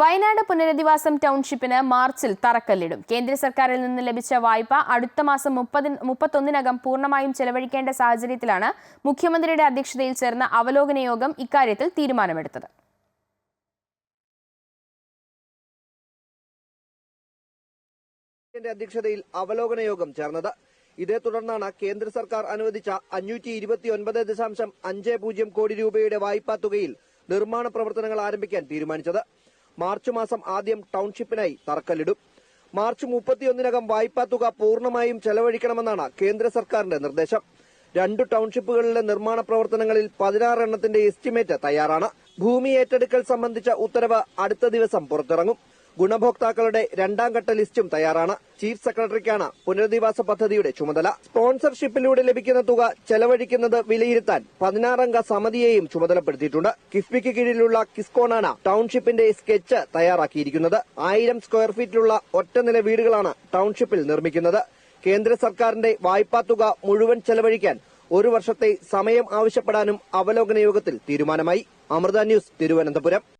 വയനാട് പുനരധിവാസം ടൗൺഷിപ്പിന് മാർച്ചിൽ തറക്കല്ലിടും. കേന്ദ്ര സർക്കാരിൽ നിന്ന് ലഭിച്ച വായ്പ അടുത്ത മാസം മുപ്പതി മുപ്പത്തൊന്നിനകം പൂർണമായും ചെലവഴിക്കേണ്ട സാഹചര്യത്തിലാണ് മുഖ്യമന്ത്രിയുടെ അധ്യക്ഷതയിൽ ചേർന്ന അവലോകന യോഗം ഇക്കാര്യത്തിൽ തീരുമാനമെടുത്തത്. അധ്യക്ഷതയിൽ അവലോകന യോഗം ചേർന്നത്. ഇതേ തുടർന്നാണ് കേന്ദ്ര സർക്കാർ അനുവദിച്ച അഞ്ഞൂറ്റി ഇരുപത്തിയൊൻപത് ദശാംശം അഞ്ച് പൂജ്യം കോടി രൂപയുടെ വായ്പാ തുകയിൽ നിർമ്മാണ പ്രവർത്തനങ്ങൾ ആരംഭിക്കാൻ തീരുമാനിച്ചത്. മാർച്ച് മാസം ആദ്യം ടൗൺഷിപ്പിനായി തറക്കല്ലിടും. മാർച്ച് മുപ്പത്തിയൊന്നിനകം വായ്പാ തുക പൂർണമായും ചെലവഴിക്കണമെന്നാണ് കേന്ദ്ര സർക്കാരിന്റെ നിർദ്ദേശം. രണ്ട് ടൌൺഷിപ്പുകളിലെ നിർമ്മാണ പ്രവർത്തനങ്ങളിൽ പതിനാറ് എണ്ണത്തിന്റെ എസ്റ്റിമേറ്റ് തയ്യാറാണ്. ഭൂമി ഏറ്റെടുക്കൽ സംബന്ധിച്ച ഉത്തരവ് അടുത്ത ദിവസം പുറത്തിറങ്ങും. ഗുണഭോക്താക്കളുടെ രണ്ടാം ഘട്ട ലിസ്റ്റും തയ്യാറാണ്. ചീഫ് സെക്രട്ടറിക്കാണ് പുനരധിവാസ പദ്ധതിയുടെ ചുമതല. സ്പോൺസർഷിപ്പിലൂടെ ലഭിക്കുന്ന തുക ചെലവഴിക്കുന്നത് വിലയിരുത്താൻ പതിനാറംഗ സമിതിയെയും ചുമതലപ്പെടുത്തിയിട്ടുണ്ട്. കിഫ്ബിക്ക് കീഴിലുള്ള കിസ്കോണാണ് ടൌൺഷിപ്പിന്റെ സ്കെച്ച് തയ്യാറാക്കിയിരിക്കുന്നത്. ആയിരം സ്ക്വയർ ഫീറ്റിലുള്ള ഒറ്റനില വീടുകളാണ് ടൌൺഷിപ്പിൽ നിർമ്മിക്കുന്നത്. കേന്ദ്ര സർക്കാരിന്റെ വായ്പാ തുക മുഴുവൻ ചെലവഴിക്കാൻ ഒരു വർഷത്തെ സമയം ആവശ്യപ്പെടാനും അവലോകന യോഗത്തിൽ തീരുമാനമായി. അമൃത ന്യൂസ് തിരുവനന്തപുരം.